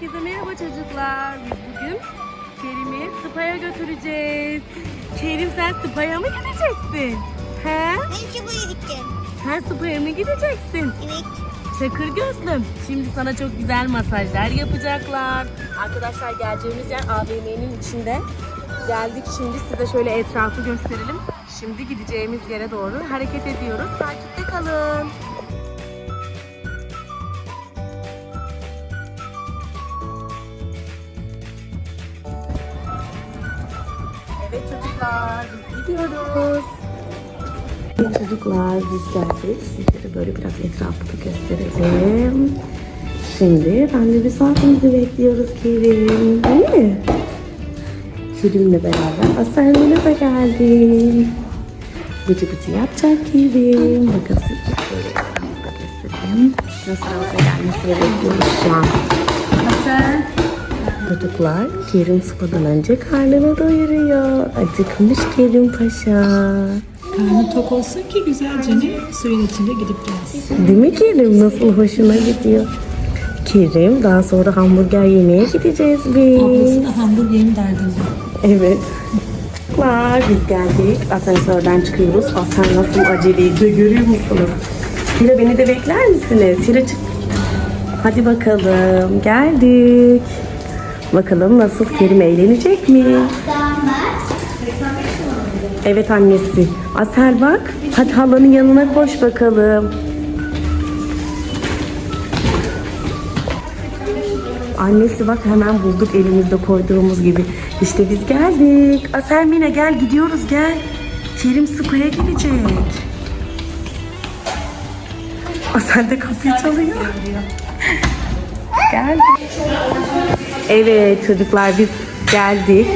Herkese merhaba çocuklar. Biz bugün Kerim'i spa'ya götüreceğiz. Kerim sen spa'ya mı gideceksin? He? Ben çubuğa gideceğim. Sen spa'ya mı gideceksin? Evet. Çakır gözlüm. Şimdi sana çok güzel masajlar yapacaklar. Arkadaşlar geleceğimiz yer AVM'nin içinde. Geldik şimdi size şöyle etrafı gösterelim. Şimdi gideceğimiz yere doğru hareket ediyoruz. Takipte kalın. Çocuklar biz gidiyoruz. Çocuklar biz geldik. Sizlere böyle biraz etrafı gösterelim. Şimdi randevu saatimizi bekliyoruz Kerim. Değil mi? Kerim'le beraber Aselmin'e de geldi. Bıcı bıcı yapacak Kerim. Bakın size şöyle etrafı da göstereyim. Nasıl gelmesini bekliyoruz şu an. Asel. Çocuklar Kerim spadan önce karnını doyuruyor. Acıkmış Kerim Paşa. Karnı tok olsun ki güzelce ne suyun içinde gidip gelsin. Değil mi Kerim? Nasıl hoşuna gidiyor? Kerim daha sonra hamburger yemeye gideceğiz biz. Ablası da hamburgerin derdinde. Evet. Var biz geldik. Asansörden çıkıyoruz. Asen nasıl acele ediyor görüyor musunuz? Hira beni de bekler misiniz? Hira çık. Hadi bakalım. Geldik. Bakalım nasıl Kerim eğlenecek mi? Evet annesi. Asel bak. Hadi halanın yanına koş bakalım. Annesi bak hemen bulduk elimizde koyduğumuz gibi. İşte biz geldik. Asel Mine gel gidiyoruz gel. Kerim Spa'ya gidecek. Asel de kapıyı çalıyor. Geldik. Evet çocuklar biz geldik.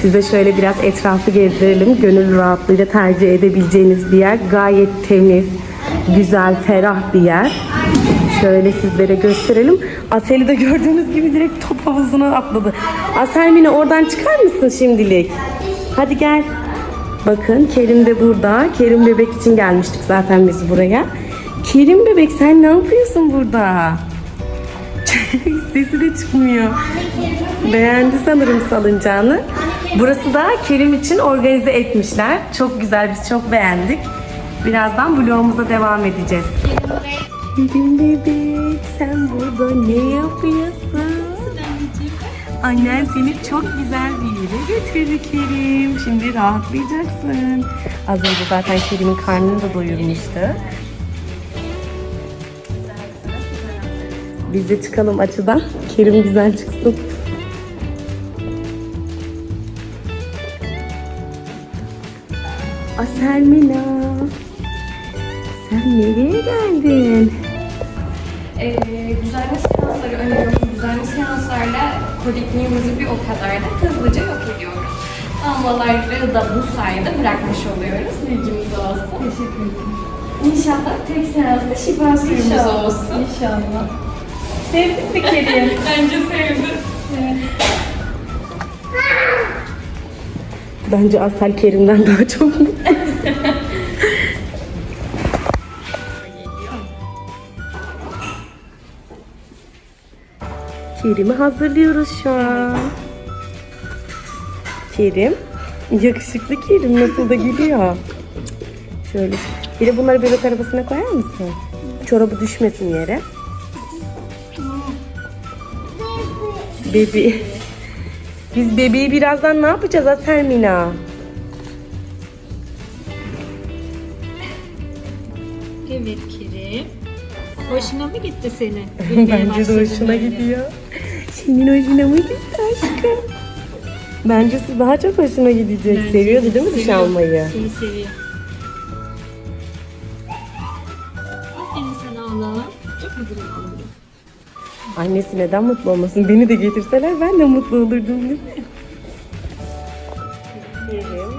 Size şöyle biraz etrafı gezdirelim. Gönül rahatlığıyla tercih edebileceğiniz bir yer. Gayet temiz, güzel, ferah bir yer. Şöyle sizlere gösterelim. Asel'i de gördüğünüz gibi direkt top havuzuna atladı. Asel Mine oradan çıkar mısın şimdilik? Hadi gel. Bakın Kerim de burada. Kerim bebek için gelmiştik zaten biz buraya. Kerim bebek sen ne yapıyorsun burada? Sesi de çıkmıyor. Beğendi sanırım salıncağını. Burası da Kerim için organize etmişler. Çok güzel, biz çok beğendik. Birazdan vlogumuza devam edeceğiz. Kerim bebek, sen burada ne yapıyorsun? Annen seni çok güzel bir yere götürdü Kerim. Şimdi rahatlayacaksın. Az önce zaten Kerim'in karnını da doyurmuştu. Biz de çıkalım açıdan. Kerim güzel çıksın. Aselmina. Sen nereye geldin? Ee, düzenli seansları öneriyoruz. Düzenli seanslarla kodikliğimizi bir o kadar da hızlıca yok ediyoruz. Damlaları da bu sayede bırakmış oluyoruz. Bilginiz olsun. Teşekkür ederim. İnşallah tek seansta şifa suyumuz olsun. İnşallah. Sevdin mi Kerim? Bence sevdim. Bence Asel Kerim'den daha çok mutlu. Kerim'i hazırlıyoruz şu an. Kerim. Yakışıklı Kerim nasıl da gülüyor. Şöyle. Bir de bunları bebek arabasına koyar mısın? Çorabı düşmesin yere. Bebi. Biz bebeği birazdan ne yapacağız Aselmina? Evet Kerim. Hoşuna mı gitti seni? Bence de hoşuna gidiyor. Senin hoşuna mı gitti aşkım? Bence siz daha çok hoşuna gidecek. Bence Seviyordu de değil mi duş seviyor. almayı? Seni seviyor. Annesi neden mutlu olmasın? Beni de getirseler ben de mutlu olurdum değil mi? Kerim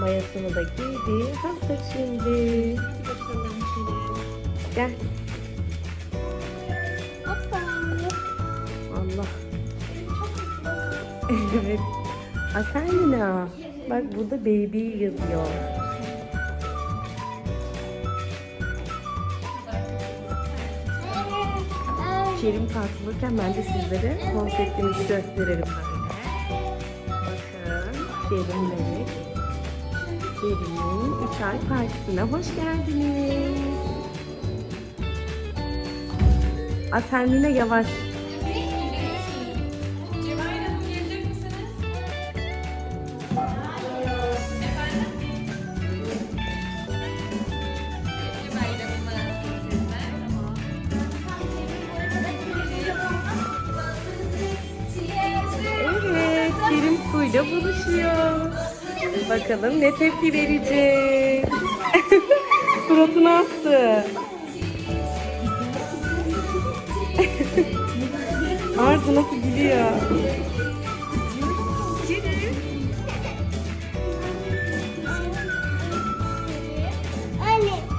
mayasını da giydi. Hazır şimdi. Gel. Hoppa. Allah. evet. Aselina. Bak burada baby yazıyor. Kerim tartılırken ben de sizlere konseptimizi gösterelim böyle. Bakın Kerim Melek. Kerim'in 3 ay partisine hoş geldiniz. Aselmine yavaş. Suyla buluşuyor. Bakalım ne tepki verecek. Suratını astı. Arzu nasıl gülüyor?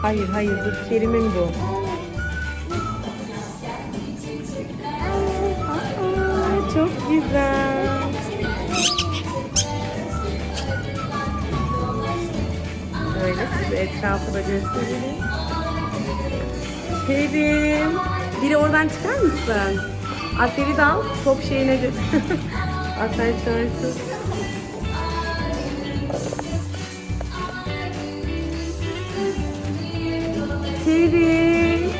Hayır hayır bu Kerim'in bu. Aa, çok güzel. Size etrafı da gösterelim. Kerim. Biri oradan çıkar mısın? Aseli de al. Top şeyine götür. Çağırsın. Kerim.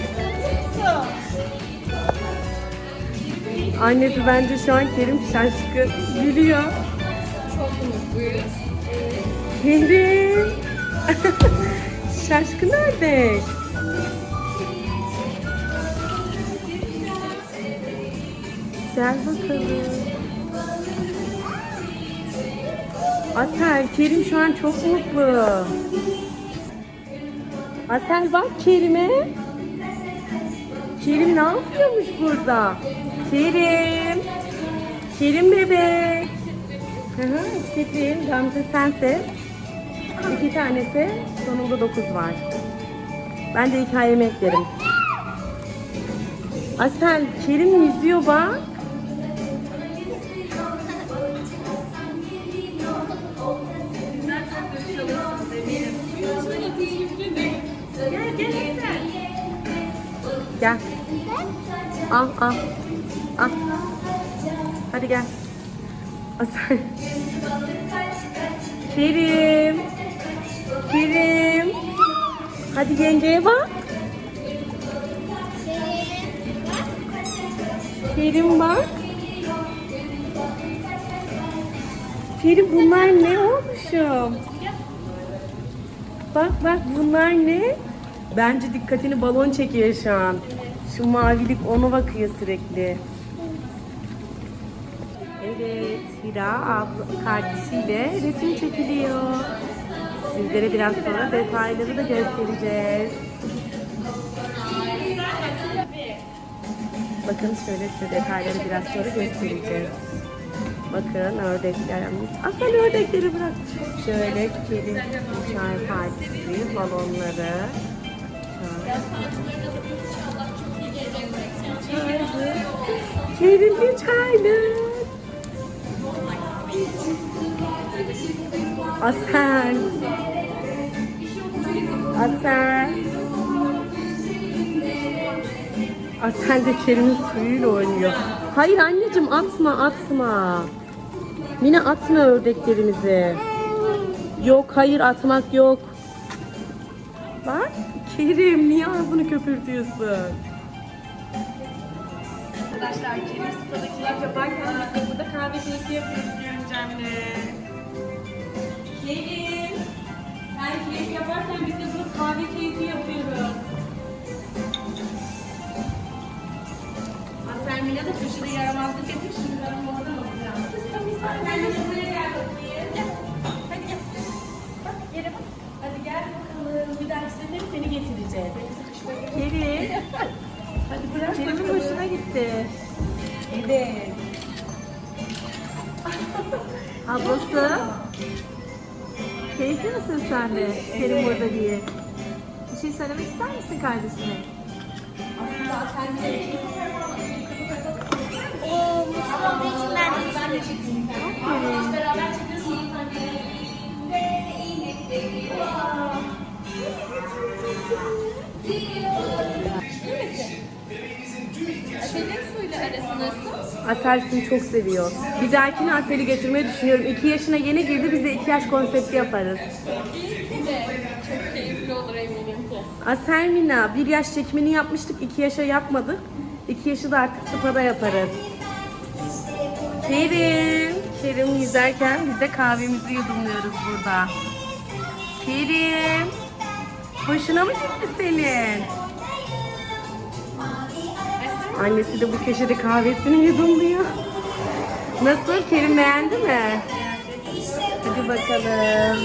Annesi bence şu an Kerim şaşkın. Gülüyor. Çok mutluyuz. Kerim. şaşkın ördek. Gel bakalım. Asel, Kerim şu an çok mutlu. Asel bak Kerim'e. Kerim ne yapıyormuş burada? Kerim. Kerim bebek. Hı hı, Kerim, Gamze sense. İki tanesi, sonunda dokuz var. Ben de hikayemi eklerim. Asel, Kerim yüzüyor bak. Gel. Al al. Al. Hadi gel. Asel. Kerim. Hadi yengeye bak. Kerim bak. Kerim bunlar ne olmuşum? Bak bak bunlar ne? Bence dikkatini balon çekiyor şu an. Şu mavilik ona bakıyor sürekli. Evet, Hira abla, kardeşiyle resim çekiliyor. Sizlere biraz sonra detayları da göstereceğiz. Bakın şöyle size detayları biraz sonra göstereceğiz. Bakın ördeklerimiz. Asıl ördekleri bırak. Şöyle kedi çay partisi, balonları. Kerim üç aylık. Asel. Asel. Asel de Kerim'in suyuyla oynuyor. Hayır anneciğim atma atma. Mine atma ördeklerimizi. Yok hayır atmak yok. Bak Kerim niye ağzını köpürtüyorsun? Arkadaşlar Kerim stada keyif yaparken biz de burada kahve keyfi yapıyoruz Yöntem'le. Kerim, sen keyif yaparken biz de burada kahve keyfi yapıyoruz. Asel Mila da köşede yaramazlık yapıyor. Şimdi ben oradan alacağım. Kızım Asel Mila buraya gel bakayım. Gel. Hadi gel. Bak yere bak. Hadi gel bakalım. Bir dahaki sefere seni getireceğiz. Kerim. Hadi bırak Kerim'in hoşuna gitti. Evet. Ablası. Keyifli misin sen de? Kerim burada diye. Bir şey söylemek ister misin kardeşine? Aslında sen de O mutlu olduğu için ben de çekeyim. Aferin. Beraber çekiyorsun. İyi Nasıl? Asel seni çok seviyor. Bir dahakine Asel'i getirmeyi düşünüyorum. 2 yaşına yeni girdi. Biz de 2 yaş konsepti yaparız. İyi de çok keyifli olur eminim ki. Asel Mina 1 yaş çekimini yapmıştık. 2 yaşa yapmadık. 2 yaşı da artık spada yaparız. Kerim. Kerim yüzerken biz de kahvemizi yudumluyoruz burada. Kerim. Hoşuna mı gitti senin? Annesi de bu köşede kahvesini yudumluyor. Nasıl? Kerim beğendi mi? Hadi bakalım.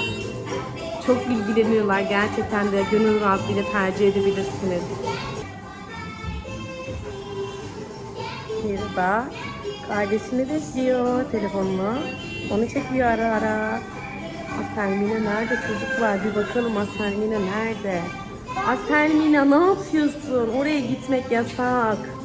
Çok bilgileniyorlar gerçekten de gönül rahatlığıyla tercih edebilirsiniz. Da kardeşini bekliyor telefonla. Onu çekiyor ara ara. Aselmina nerede çocuk var bir bakalım Aselmina nerede? Aselmina ne yapıyorsun? Oraya gitmek yasak.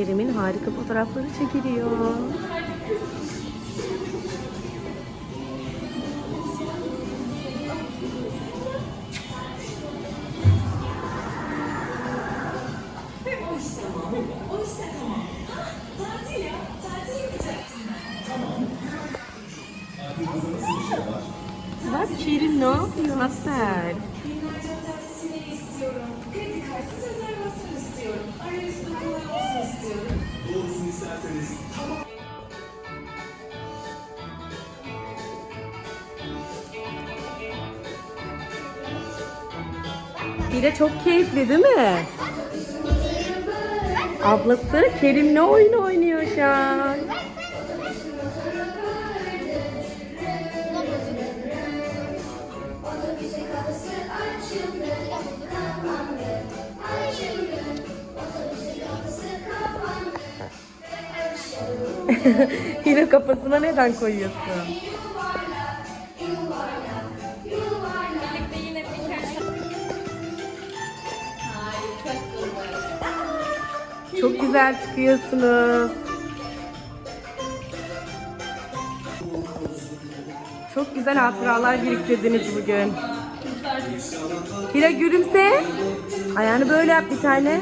Kerim'in harika fotoğrafları çekiliyor. De çok keyifli değil mi? Ablası Kerim'le oyun oynuyor şu an. Yine kafasına neden koyuyorsun? Çok güzel çıkıyorsunuz. Çok güzel hatıralar biriktirdiniz bugün. Hira gülümse. Ayağını böyle yap bir tane.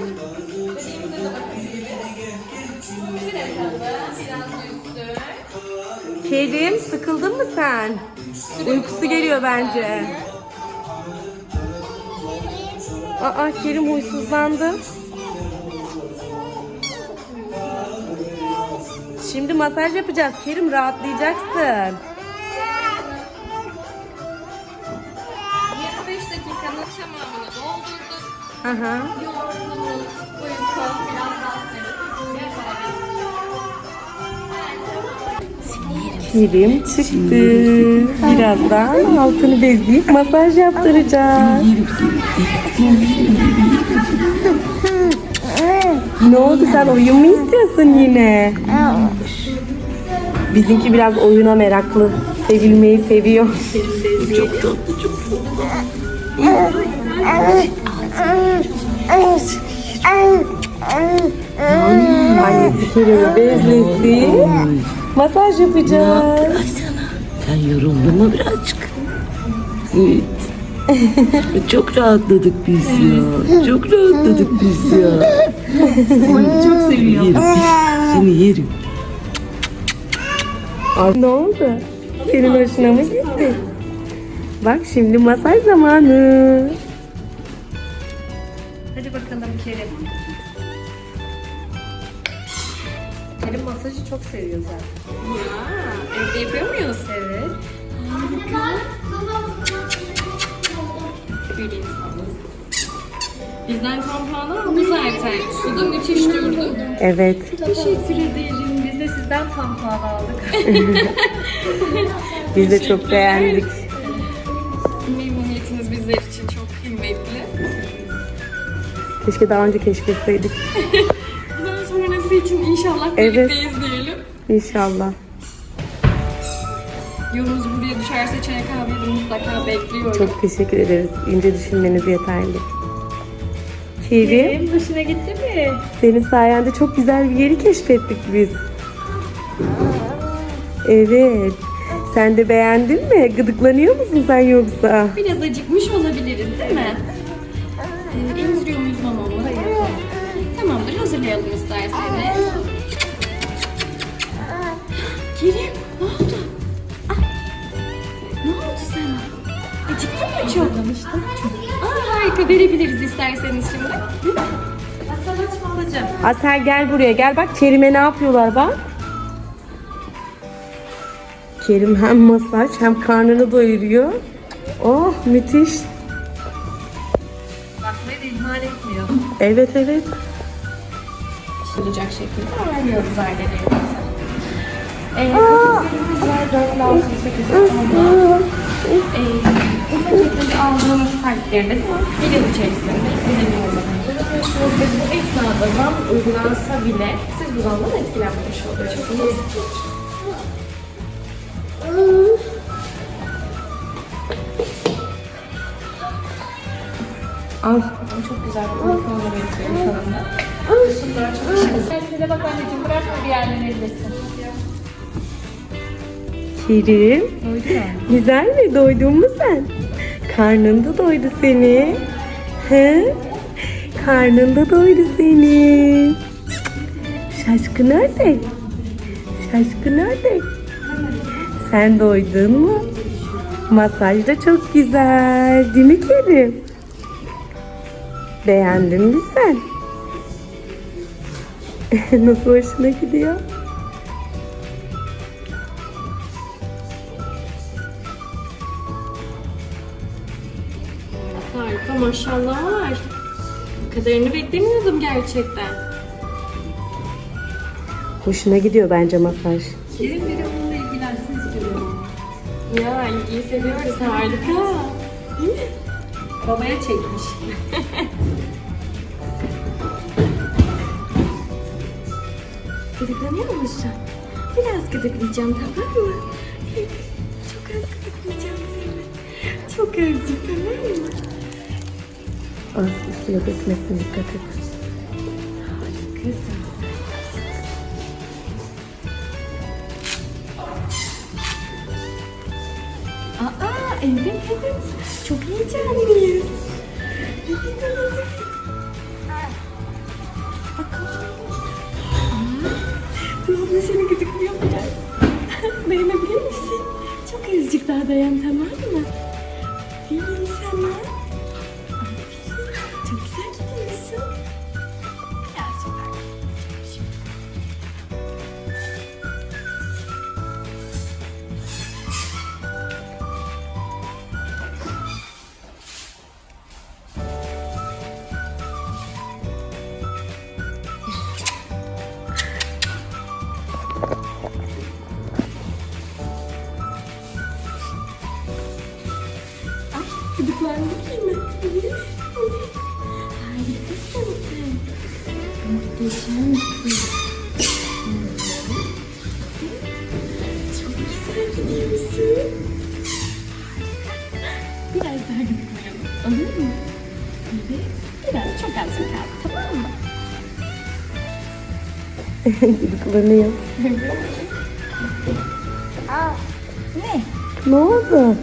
Kerim sıkıldın mı sen? Uykusu geliyor bence. Aa Kerim huysuzlandı. Şimdi masaj yapacağız. Kerim rahatlayacaksın. 25 dakikanın tamamını doldurduk. Hı hı. Yorgunluk, uyku, biraz daha Kerim çıktı. Birazdan altını bezleyip masaj yaptıracağız. ne oldu sen oyun mu istiyorsun yine? Bizimki biraz oyuna meraklı. Sevilmeyi seviyor. Annesi Kerim'i bezlesin. Masaj yapacağız. Sen yoruldun mu birazcık? Evet. Çok rahatladık biz ya. Çok rahatladık biz ya. Seni çok seviyorum. Seni yerim. Ne oldu? Senin hoşuna mı gitti? Bak şimdi masaj zamanı. Hadi bakalım Kerim. Kerim masajı çok seviyor zaten. Ya, evde yapıyor muyuz? Evet. Göreyim. Bizden tampon aldı zaten. Su da müthiş durdu. Evet. Teşekkür ederim. Biz de sizden tampon aldık. Biz de çok beğendik. Memnuniyetiniz bizler için çok kıymetli. Keşke daha önce keşfetseydik. Bundan sonrası için inşallah Evet. birlikteyiz diyelim. İnşallah. Yolunuz buraya düşerse çay kahve de mutlaka bekliyorum. Çok teşekkür ederiz. İnce düşünmeniz yeterli. Kerim, Benim hoşuna gitti mi? senin sayende çok güzel bir yeri keşfettik biz. Evet. Sen de beğendin mi? Gıdıklanıyor musun sen yoksa? Biraz acıkmış olabiliriz değil mi? İsterseniz şimdi. Masal açma alacağım. Asel gel buraya gel bak Kerim'e ne yapıyorlar bak. Kerim hem masaj hem karnını doyuruyor. Oh müthiş. Bakmayı da ihmal etmiyor. Evet evet. olacak şekilde ayarlıyoruz ailelerimizi. Ee, paketlerimiz var. 4 6 8 10 Ee, bu paketleri aldığımız takdirde bir yıl içerisinde ödemenizi yapıyorsunuz ve bu esnada zam uygulansa bile siz bu zamdan etkilenmemiş oluyorsunuz. Al. Çok güzel bir uyku onu bekliyorum şu anda. Çok şık. bak anneciğim bırakma bir yerlere ellesin. Kerim. Güzel mi? Doydun mu sen? Karnın da doydu seni. He? Karnın da doydu senin. Şaşkın nerede? Şaşkın nerede? Sen doydun mu? Masaj da çok güzel. Değil mi Kerim? Beğendin mi sen? Nasıl hoşuna gidiyor? Maşallah var. Bu kadarını beklemiyordum gerçekten. Hoşuna gidiyor bence masaj. Kerim biri onunla ilgilensin istiyorum. Ya ilgiyi seviyoruz harika. Babaya çekmiş. Gıdıklanıyor musun? Biraz gıdıklayacağım tamam mı? Çok az gıdıklayacağım seni. Çok azıcık tamam mı? Az üstüne dökmesin dikkat. Kızım. Aa evet evet. Çok heyecanlıyız. Evet evet. Bakalım. Bu abla seni gıdıklıyor biraz. Dayanabilir? Çok azıcık daha dayan tamam mı? Aferin sana. Aferin. Gıdıklanıyor. Ne? Ne oldu?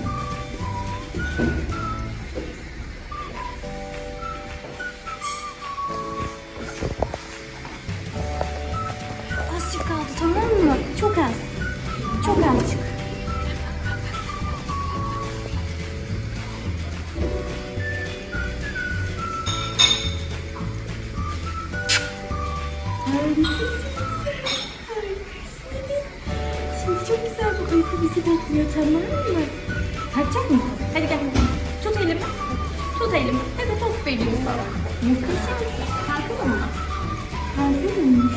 Tut elimi. Evet aferin sana. Yakışırsın. Kalkalım mı? Kalkalım mı?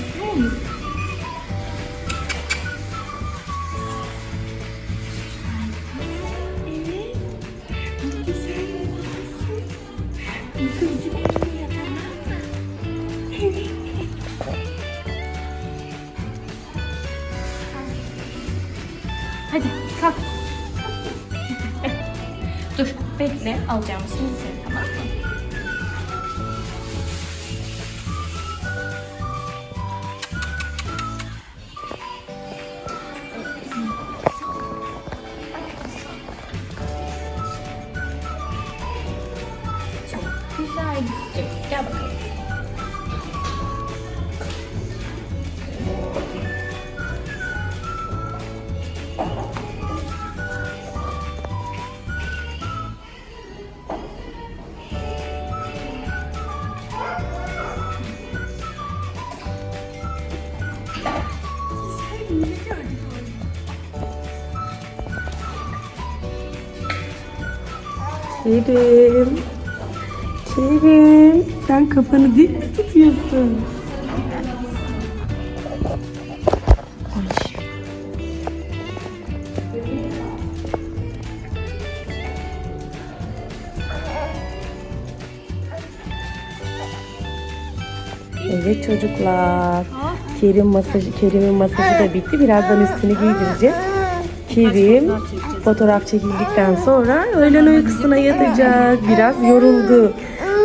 Kerim. Kerim. Sen kafanı dik mi tutuyorsun? Evet çocuklar. Kerim masajı, Kerim'in masajı da bitti. Birazdan üstünü giydireceğiz. Kerim fotoğraf çekildikten sonra öğlen uykusuna yatacak. Biraz yoruldu.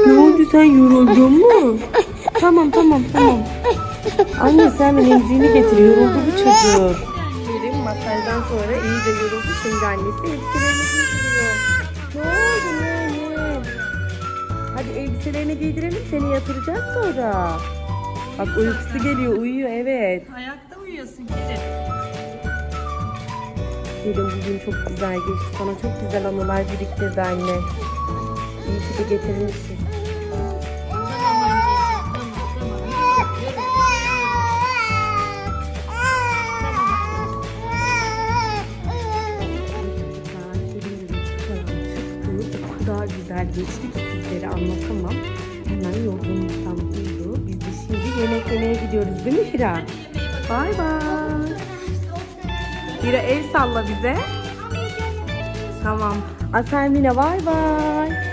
Ne oldu sen yoruldun mu? Tamam tamam tamam. Anne sen de emziğini getir. Yoruldu bu çocuk. Kerim masajdan sonra iyice yoruldu. Şimdi annesi elbiselerini giydiriyor. Ne oldu ne ne? Hadi elbiselerini giydirelim seni yatıracağız sonra. Bak uykusu geliyor uyuyor evet. Ayakta uyuyorsun Kerim. Kerim bugün çok güzel geçti. Sana çok güzel anılar biriktirdi anne. İyi ki de getirmişsin. Kadar güzel geçti ki sizlere anlatamam. Hemen yorgunluktan uyudu. Biz de şimdi yemek yemeye gidiyoruz değil mi Fira? Bay bay. Fira el salla bize. Tamam. Aselmine bay bay.